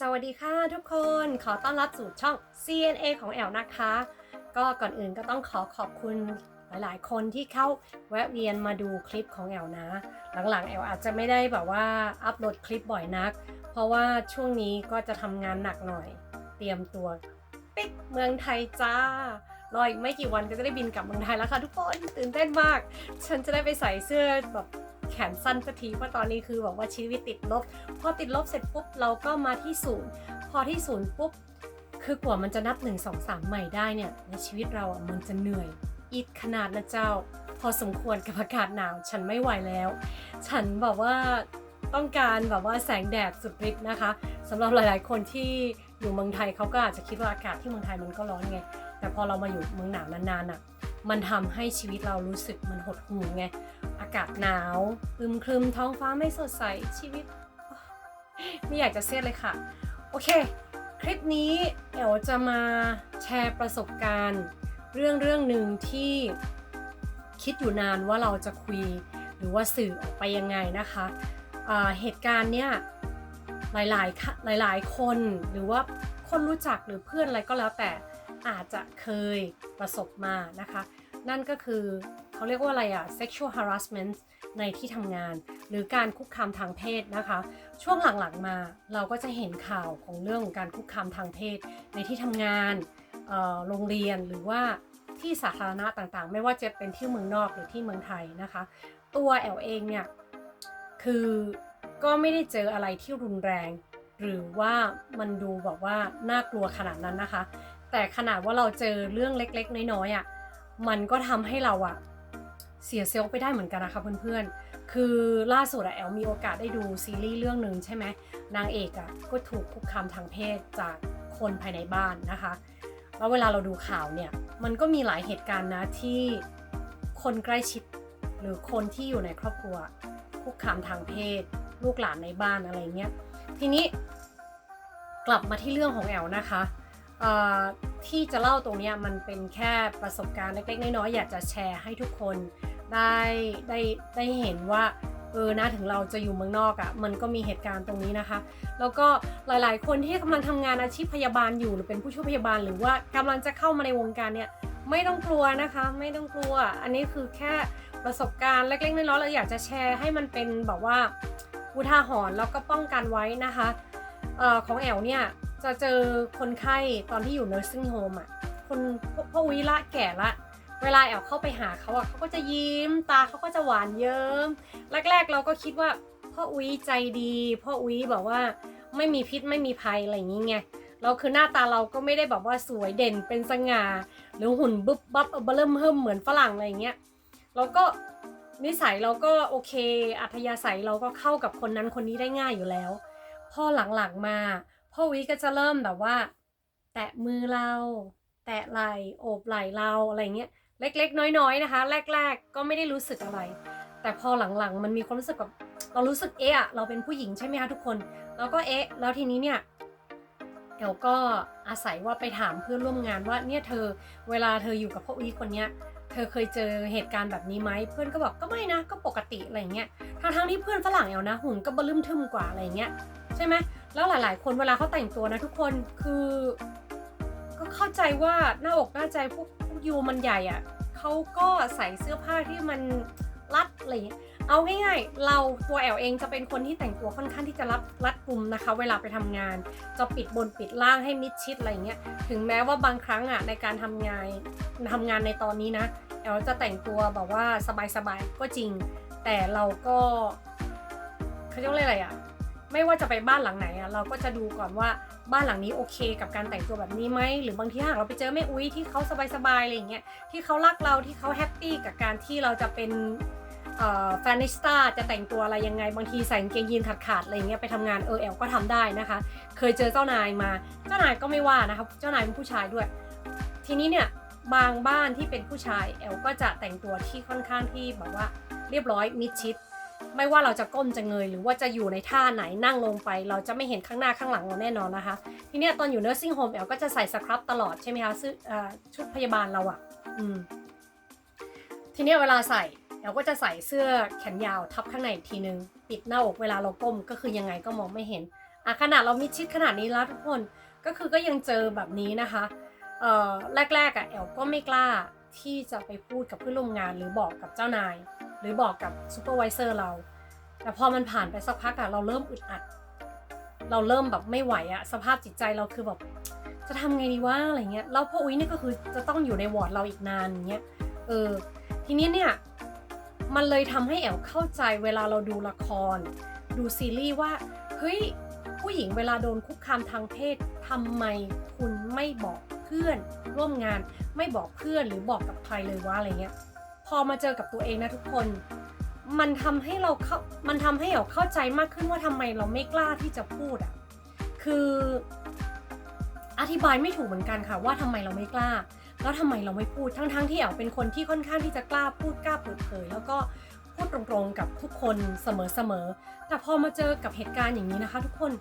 สวัสดีค่ะทุกคนขอต้อนรับสู่ช่อง CNA ของแอลนะคะ ก็ก่อนอื่นก็ต้องขอขอบคุณหลายๆ คนที่เข้าแวะเวียนมาดูคลิปของแอลนะ หลังๆแอลอาจจะไม่ได้แบบว่าอัปโหลดคลิปบ่อยนัก เพราะว่าช่วงนี้ก็จะทำงานหนักหน่อย เตรียมตัวปิ๊กเมืองไทยจ้ารออีกไม่กี่วันก็จะได้บินกลับเมืองไทยแล้วค่ะทุกคนตื่นเต้นมาก ฉันจะได้ไปใส่เสื้อแบบ แขนสั้นสักทีเพราะตอนนี้คือแบบว่าชีวิตติดลบ พอติดลบเสร็จปุ๊บเราก็มาที่ศูนย์พอที่ศูนย์ปุ๊บคือกว่ามันจะนับ 1 2 3 ใหม่ได้เนี่ยในชีวิตเราอะมันจะเหนื่อยอีกขนาดนะเจ้า พอสมควรกับอากาศหนาว ฉันไม่ไหวแล้ว ฉันแบบว่าต้องการแบบว่าแสงแดดสุดฤทธิ์นะคะสำหรับหลาย ๆ คนที่อยู่เมืองไทยเขาก็อาจจะคิดว่าอากาศที่เมืองไทยมันก็ร้อนไงแต่พอเรามาอยู่เมืองหนาวนานๆอะมันทำให้ชีวิตเรารู้สึกมันหดหู่ไงากาศหนาวอึมครึมท้องฟ้าไม่สดใสชีวิต ไม่อยากจะเสียเลยค่ะ โอเค คลิปนี้เอ๋วจะมาแชร์ประสบการณ์ เรื่องเรื่องหนึ่งที่คิดอยู่นานว่าเราจะคุย หรือว่าสื่อออกไปยังไงนะคะเหตุการณ์เนี้ยหลายๆหลาย ๆ คนหรือว่าคนรู้จักหรือเพื่อนอะไรก็แล้วแต่อาจจะเคยประสบมานะคะ นั่นก็คือ เขาเรียกว่าอะไรอะ sexual harassment ในที่ทำงาน หรือการคุกคามทางเพศนะคะ ช่วงหลังๆมาเราก็จะเห็นข่าวของเรื่องของการคุกคามทางเพศ ในที่ทำงานโรงเรียนหรือว่าที่สาธารณะต่างๆ ไม่ว่าจะเป็นที่เมืองนอกหรือที่เมืองไทยนะคะ ตัวแอลเองเนี่ยคือก็ไม่ได้เจออะไรที่รุนแรง หรือว่ามันดูแบบว่าน่ากลัวขนาดนั้นนะคะ แต่ขนาดว่าเราเจอเรื่องเล็กๆ น้อยๆอะ่ะมันก็ทำให้เราอะ เสียเซลล์ไปได้เหมือนกันนะคะเพื่อนๆ คือล่าสุดอะแอลมีโอกาสได้ดูซีรีส์เรื่องหนึ่งใช่ไหมนางเอกอะก็ถูกคุกคามทางเพศจากคนภายในบ้านนะคะ แล้วเวลาเราดูข่าวเนี่ย มันก็มีหลายเหตุการณ์นะที่คนใกล้ชิดหรือคนที่อยู่ในครอบครัวคุกคามทางเพศ ลูกหลานในบ้านอะไรเงี้ย ทีนี้กลับมาที่เรื่องของแอลนะคะที่จะเล่าตรงเนี้ยมันเป็นแค่ประสบการณ์เล็กๆน้อยๆอยากจะแชร์ให้ทุกคน ได้ได้ได้เห็นว่าเออนะถึงเราจะอยู่เมืองนอกอะ่ะมันก็มีเหตุการณ์ตรงนี้นะคะ แล้วก็หลายๆ คนที่กำลังทำงานอาชีพพยาบาลอยู่หรือเป็นผู้ช่วยพยาบาล หรือว่ากำลังจะเข้ามาในวงการเนี่ยไม่ต้องกลัวนะคะ ไม่ต้องกลัว อันนี้คือแค่ประสบการณ์เล็กๆน้อยๆเราอยากจะแชร์ให้มันเป็นแบบว่าอุทาหรณ์แล้วก็ป้องกันไว้นะคะออของแอลเนี่ยจะเจอคนไข้ตอนที่อยู่ nursing home อะคนพ่อวิละแก่ละ เวลาแอลเข้าไปหาเขาอะเขาก็จะยิ้มตาเขาก็จะหวานเยิ้มแรก ๆ เราก็คิดว่าพ่ออุ้ยใจดีพ่ออุ้ยแบบว่าไม่มีพิษไม่มีภัยอะไรอย่างงี้ไงเราคือหน้าตาเราก็ไม่ได้แบบว่าสวยเด่นเป็นสง่า หรือหุ่นบึ๊บบับเบิ่มเฮิมเหมือนฝรั่งอะไรอย่างเงี้ยเราก็นิสัยเราก็โอเค อัธยาศัยเราก็เข้ากับคนนั้นคนนี้ได้ง่ายอยู่แล้ว พอหลังๆมา พ่อวิก็จะเริ่มแบบว่า แตะมือเรา แตะไหล่โอบไหล่เราอะไรเงี้ย เล็กๆ น้อยๆนะคะ แรก ๆ ก็ไม่ได้รู้สึกอะไร แต่พอหลังๆ มันมีความรู้สึกแบบเรารู้สึกเอะอเราเป็นผู้หญิงใช่ไหมคะทุกคน แล้วก็เอะแล้วทีนี้เนี่ยเอลก็อาศัยว่าไปถามเพื่อนร่วมงานว่าเนี่ยเธอเวลาเธออยู่กับพ่ออีคนเนี้ยเธอเคยเจอเหตุการณ์แบบนี้ไหมเพื่อนก็บอกก็ไม่นะก็ปกติอะไรเงี้ยทั้งทั้งๆที่เพื่อนฝรั่งเอลนะหุ่นก็บลืมทึมกว่าอะไรเงี้ยใช่ไหมแล้วหลายๆ คนเวลาเขาแต่งตัวนะทุกคนคือ ก็เข้าใจว่าหน้าอกหน้าใจพวก ยูมันใหญ่อะเขาก็ใส่เสื้อผ้าที่มันรัดอะไรเงี้ยเอาง่ายๆ เราตัวแอลเองจะเป็นคนที่แต่งตัวค่อนข้างที่จะรัดรัดกลุ่มนะคะ เวลาไปทำงาน จะปิดบนปิดล่างให้มิดชิดอะไรเงี้ย ถึงแม้ว่าบางครั้งอะในการทำงานทำงานในตอนนี้นะแอลจะแต่งตัวแบบว่าสบายๆก็จริง แต่เราก็เขาเรียกอะไรอะไม่ว่าจะไปบ้านหลังไหนอะเราก็จะดูก่อนว่า บ้านหลังนี้โอเคกับการแต่งตัวแบบนี้ไหมหรือบางทีหากเราไปเจอแม่อุ้ยที่เขาสบายๆอะไรอย่างเงี้ยที่เขารักเราที่เขาแฮปปี้กับการที่เราจะเป็นแฟนิสตาจะแต่งตัวอะไรยังไง บางทีใส่กางเกงยีนขาดๆอะไรอย่างเงี้ยไปทำงานเออแอลก็ทำได้นะคะ เคยเจอเจ้านายมา เจ้านายก็ไม่ว่านะคะเจ้านายเป็นผู้ชายด้วย ทีนี้เนี่ยบางบ้านที่เป็นผู้ชายแอลก็จะแต่งตัวที่ค่อนข้างที่แบบว่าเรียบร้อยมิดชิด ไม่ว่าเราจะก้มจะเงยหรือว่าจะอยู่ในท่าไหนนั่งลงไป เราจะไม่เห็นข้างหน้าข้างหลังเราแน่นอนนะคะ ทีนี้ตอนอยู่ nursing home แอลก็จะใส่สครับตลอดใช่ไหมคะซึ่งชุดพยาบาลเราอะ่ะทีนี้เวลาใส่แอลก็จะใส่เสื้อแขนยาวทับข้างในอีกทีนึง ปิดหน้าอกเวลาเราก้มก็คือยังไงก็มองไม่เห็นอะขนาดเรามิดชิดขนาดนี้แล้วทุกคนก็คือก็ยังเจอแบบนี้นะคะเอ่อแรกๆอะแอลก็ไม่กล้าที่จะไปพูดกับเพื่อนร่วมงานหรือบอกกับเจ้านาย หรือบอกกับซูเปอร์วิเซอร์เรา แต่พอมันผ่านไปสักพักอะเราเริ่มอึดอัด เราเริ่มแบบไม่ไหวอะสภาพจิตใจเราคือแบบจะทำไงดีวะอะไรเงี้ยแล้วพออุ้ยนี่ก็คือจะต้องอยู่ในวอร์ดเราอีกนานอย่างเงี้ยเออทีนี้เนี่ยมันเลยทำให้แอลเข้าใจเวลาเราดูละคร ดูซีรีส์ว่าเฮ้ยผู้หญิงเวลาโดนคุกคามทางเพศทำไมคุณไม่บอกเพื่อนร่วมงานไม่บอกเพื่อนหรือบอกกับใครเลยวะอะไรเงี้ย พอมาเจอกับตัวเองนะทุกคน มันทำให้เราเข้ามันทำให้เราเข้าใจมากขึ้นว่าทำไมเราไม่กล้าที่จะพูดอะคืออธิบายไม่ถูกเหมือนกันค่ะว่าทำไมเราไม่กล้า แล้วทำไมเราไม่พูดทั้งๆที่แอลเป็นคนที่ค่อนข้างที่จะกล้าพูดกล้าเปิดเผยแล้วก็พูดตรงๆกับทุกคนเสมอๆแต่พอมาเจอกับเหตุการณ์อย่างนี้นะคะ ทุกคน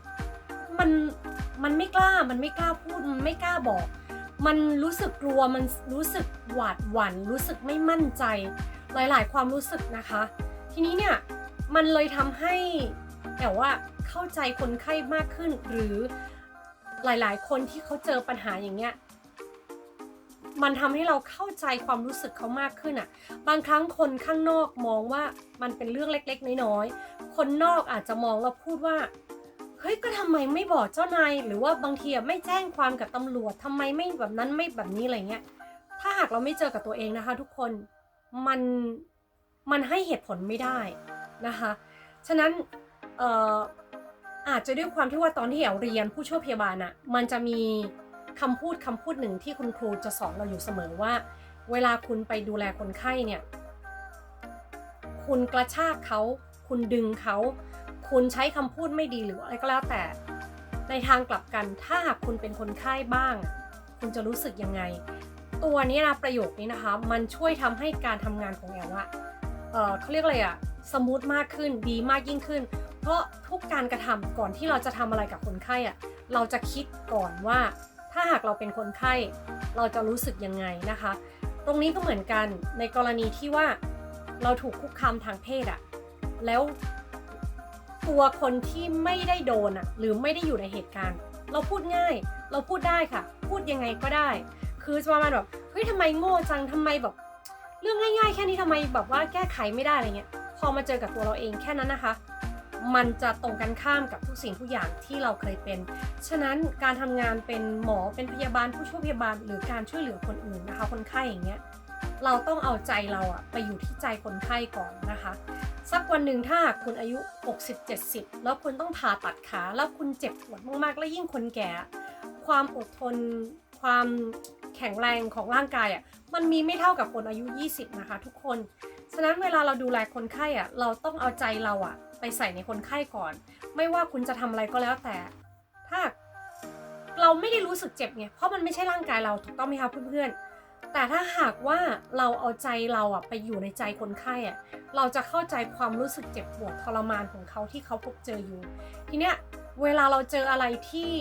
มันมันไม่กล้ามันไม่กล้าพูดมันไม่กล้าบอก มันรู้สึกกลัวมันรู้สึกหวาดหวัน่นรู้สึกไม่มั่นใจหลายๆ ความรู้สึกนะคะ ทีนี้เนี่ยมันเลยทำให้แต่ว่าเข้าใจคนไข้มากขึ้น หรือหลายๆ คนที่เขาเจอปัญหาอย่างเงี้ยมันทำให้เราเข้าใจความรู้สึกเขามากขึ้นอะ่ะ บางครั้งคนข้างนอกมองว่ามันเป็นเรื่องเล็ก ๆ น้อยๆคนนอกอาจจะมองแล้วพูดว่า เฮ้ยก็ทำไมไม่บอกเจ้านายหรือว่าบางทีไม่แจ้งความกับตำรวจทำไมไม่แบบนั้นไม่แบบนี้อะไรเงี้ย ถ้าหากเราไม่เจอกับตัวเองนะคะ ทุกคนมันมันให้เหตุผลไม่ได้นะคะ ฉะนั้นเอ่ออาจจะด้วยความที่ว่าตอนที่แอลเรียนผู้ช่วยพยาบาลอะมันจะมีคำพูดคำพูดหนึ่งที่คุณครูจะสอนเราอยู่เสมอว่า เวลาคุณไปดูแลคนไข้เนี่ย คุณกระชากเขา คุณดึงเขา คุณใช้คำพูดไม่ดีหรืออะไรก็แล้วแต่ ในทางกลับกันถ้าหากคุณเป็นคนไข้บ้าง คุณจะรู้สึกยังไง ตัวนี้นะประโยคนี้นะคะ มันช่วยทำให้การทำงานของแอลอะเออเขาเรียกอะไรอะสมูทมากขึ้นดีมากยิ่งขึ้น เพราะทุกการกระทำก่อนที่เราจะทำอะไรกับคนไข้อะเราจะคิดก่อนว่า ถ้าหากเราเป็นคนไข้ เราจะรู้สึกยังไงนะคะ ตรงนี้ก็เหมือนกันในกรณีที่ว่าเราถูกคุกคามทางเพศอะแล้ว ตัวคนที่ไม่ได้โดนอะหรือไม่ได้อยู่ในเหตุการณ์ เราพูดง่าย เราพูดได้ค่ะ พูดยังไงก็ได้ คือประมาณแบบเฮ้ยทำไมโง่จังทำไมแบบเรื่องง่ายๆ แค่นี้ทำไมแบบว่าแก้ไขไม่ได้อะไรเงี้ยพอมาเจอกับตัวเราเองแค่นั้นนะคะ มันจะตรงกันข้ามกับทุกสิ่งทุกอย่างที่เราเคยเป็น ฉะนั้นการทำงานเป็นหมอเป็นพยาบาลผู้ช่วยพยาบาล หรือการช่วยเหลือคนอื่นนะคะ คนไข้อย่างเงี้ยเราต้องเอาใจเราอะไปอยู่ที่ใจคนไข้ก่อนนะคะ สักวันหนึ่งถ้าหากคุณอายุ 60-70 แล้วคุณต้องผ่าตัดขาแล้วคุณเจ็บปวดมากๆ และยิ่งคนแก่ ความอดทน ความแข็งแรงของร่างกายอะมันมีไม่เท่ากับคนอายุ 20 นะคะ ทุกคน ฉะนั้นเวลาเราดูแลคนไข้อะเราต้องเอาใจเราอะไปใส่ในคนไข้ก่อน ไม่ว่าคุณจะทำอะไรก็แล้วแต่ ถ้าเราไม่ได้รู้สึกเจ็บไงเพราะมันไม่ใช่ร่างกายเราถูกต้องไหมคะเพื่อนๆ แต่ถ้าหากว่าเราเอาใจเราอะไปอยู่ในใจคนไข้อะเราจะเข้าใจความรู้สึกเจ็บปวดทรมานของเขาที่เขาพบเจออยู่ ทีเนี้ยเวลาเราเจออะไรที่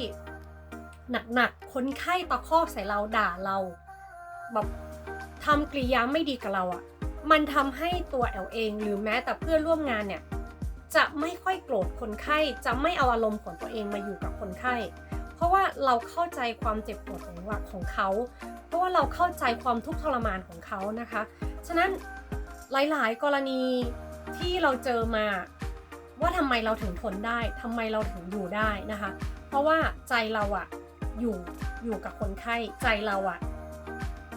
หนักๆคนไข้ตะคอกใส่เราด่าเราแบบทำกริยาไม่ดีกับเราอะมันทำให้ตัวแอลเองหรือแม้แต่เพื่อนร่วมงานเนี่ยจะไม่ค่อยโกรธคนไข้จะไม่เอาอารมณ์ของตัวเองมาอยู่กับคนไข้ เพราะว่าเราเข้าใจความเจ็บปวดของว่าของเขา ว่าเราเข้าใจความทุกข์ทรมานของเขานะคะ ฉะนั้นหลายๆ กรณีที่เราเจอมาว่าทำไมเราถึงทนได้ทำไมเราถึงอยู่ได้นะคะ เพราะว่าใจเราอะอยู่อยู่กับคนไข้ใจเราอะ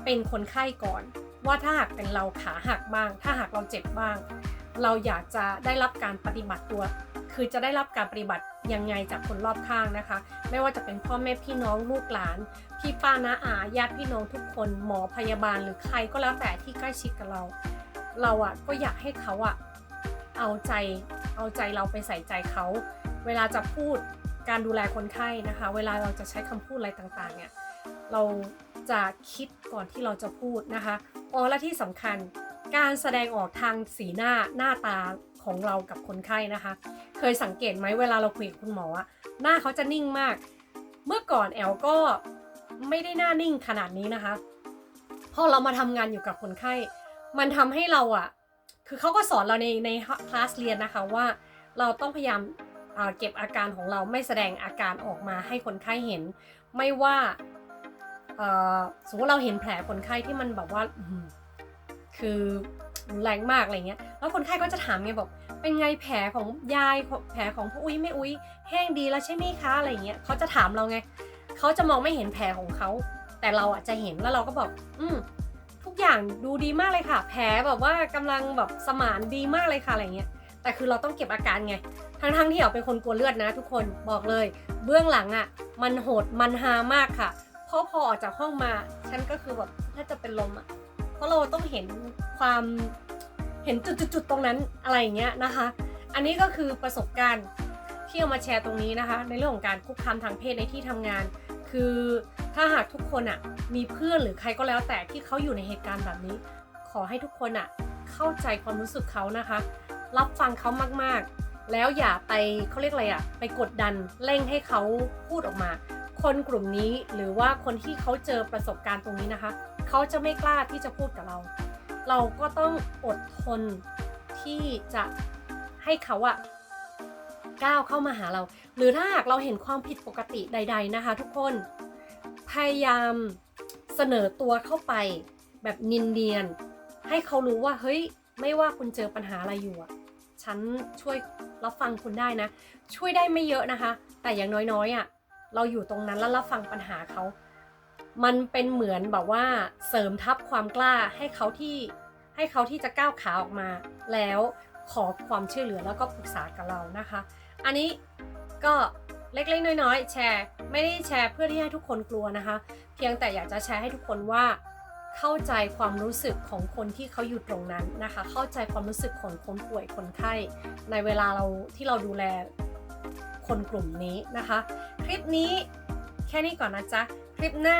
เป็นคนไข้ก่อน ว่าถ้าหากเป็นเราขาหักบ้าง ถ้าหากเราเจ็บบ้าง เราอยากจะได้รับการปฏิบัติตัว คือจะได้รับการปฏิบัติ ยังไงจากคนรอบข้างนะคะ ไม่ว่าจะเป็นพ่อแม่พี่น้องลูกหลาน พี่ป้าน้าอาญาติพี่น้องทุกคนหมอพยาบาลหรือใครก็แล้วแต่ที่ใกล้ชิดกับเรา เราอะก็อยากให้เขาอะเอาใจเอาใจเราไปใส่ใจเขา เวลาจะพูดการดูแลคนไข้นะคะ เวลาเราจะใช้คำพูดอะไรต่างๆเนี่ยเราจะคิดก่อนที่เราจะพูดนะคะอ๋อและที่สำคัญการแสดงออกทางสีหน้าหน้าตา ของเรากับคนไข้นะคะ เคยสังเกตไหมเวลาเราคุยกับคุณหมอะหน้าเขาจะนิ่งมาก เมื่อก่อนแอลก็ไม่ได้หน้านิ่งขนาดนี้นะคะ พอเรามาทำงานอยู่กับคนไข้ มันทำให้เราอะคือเขาก็สอนเราในในคลาสเรียนนะคะว่าเราต้องพยายามเก็บอาการของเราไม่แสดงอาการออกมาให้คนไข้เห็น ไม่ว่าสมมติเราเห็นแผลคนไข้ที่มันแบบว่าคือ แรงมากอะไรเงี้ย แล้วคนไข้ก็จะถามไงบอก เป็นไงแผลของยายแผลของพ่ออุ้ยไม่อุ้ยแห้งดีแล้วใช่ไหมคะอะไรเงี้ยเขาจะถามเราไงเขาจะมองไม่เห็นแผลของเขา แต่เราอะจะเห็นแล้วเราก็บอก อืมทุกอย่างดูดีมากเลยค่ะ แผลแบบว่ากำลังแบบสมานดีมากเลยค่ะอะไรเงี้ยแต่คือเราต้องเก็บอาการไง ทั้งๆที่เราเป็นคนกลัวเลือดนะ ทุกคนบอกเลย เบื้องหลังอะ่ะ มันโหดมันฮามากค่ะ เพราะพอออกจากห้องมา ฉันก็คือแบบถ้าจะเป็นลมอะ่ะ เพราะเราต้องเห็นความเห็นจุดๆตรงนั้นอะไรอย่างเงี้ยนะคะ อันนี้ก็คือประสบการณ์ที่เอามาแชร์ตรงนี้นะคะ ในเรื่องของการคุกคามทางเพศในที่ทำงาน คือถ้าหากทุกคนอะ่ะมีเพื่อนหรือใครก็แล้วแต่ที่เขาอยู่ในเหตุการณ์แบบนี้ ขอให้ทุกคนอะเข้าใจความรู้สึกเขานะคะ รับฟังเขามากๆ แล้วอย่าไปเขาเรียกอะไรอะไปกดดันเร่งให้เขาพูดออกมา คนกลุ่มนี้หรือว่าคนที่เขาเจอประสบการณ์ตรงนี้นะคะ เขาจะไม่กล้าที่จะพูดกับเรา เราก็ต้องอดทนที่จะให้เขาอะก้าวเข้ามาหาเรา หรือถ้าหากเราเห็นความผิดปกติใด ๆนะคะ ทุกคนพยายามเสนอตัวเข้าไปแบบนินเนียนให้เขารู้ว่าเฮ้ยไม่ว่าคุณเจอปัญหาอะไรอยู่อะฉันช่วยรับฟังคุณได้นะ ช่วยได้ไม่เยอะนะคะ แต่อย่างน้อยๆอะเราอยู่ตรงนั้นแล้วรับฟังปัญหาเขา มันเป็นเหมือนแบบว่าเสริมทัพความกล้าให้เขาที่ให้เขาที่จะก้าวขาออกมา แล้วขอความช่วยเหลือแล้วก็ปรึกษากับเรานะคะ อันนี้ก็เล็กๆ น้อยๆ แชร์ ไม่ได้แชร์เพื่อที่ให้ทุกคนกลัวนะคะ เพียงแต่อยากจะแชร์ให้ทุกคนว่า เข้าใจความรู้สึกของคนที่เขาอยู่ตรงนั้นนะคะ เข้าใจความรู้สึกของคนป่วยคนไข้ ในเวลาเราที่เราดูแลคนกลุ่มนี้นะคะ คลิปนี้แค่นี้ก่อนนะจ๊ะ ลิปหน้า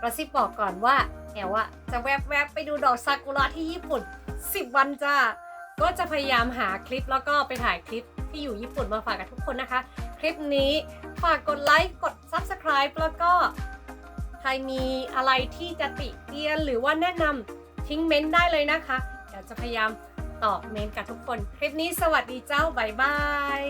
กระซิบบอกก่อนว่าแอลอะจะแวบๆไปดูดอกซากุระที่ญี่ปุ่น 10 วันจ้าก็จะพยายามหาคลิปแล้วก็ไปถ่ายคลิปที่อยู่ญี่ปุ่นมาฝากกับทุกคนนะคะ คลิปนี้ฝากกดไลค์กด Subscribe แล้วก็ใครมีอะไรที่จะติเตียนหรือว่าแนะนำทิ้งเม้นต์ได้เลยนะคะเดี๋ยวจะพยายามตอบเมนต์กับทุกคน คลิปนี้สวัสดีเจ้าบ๊ายบาย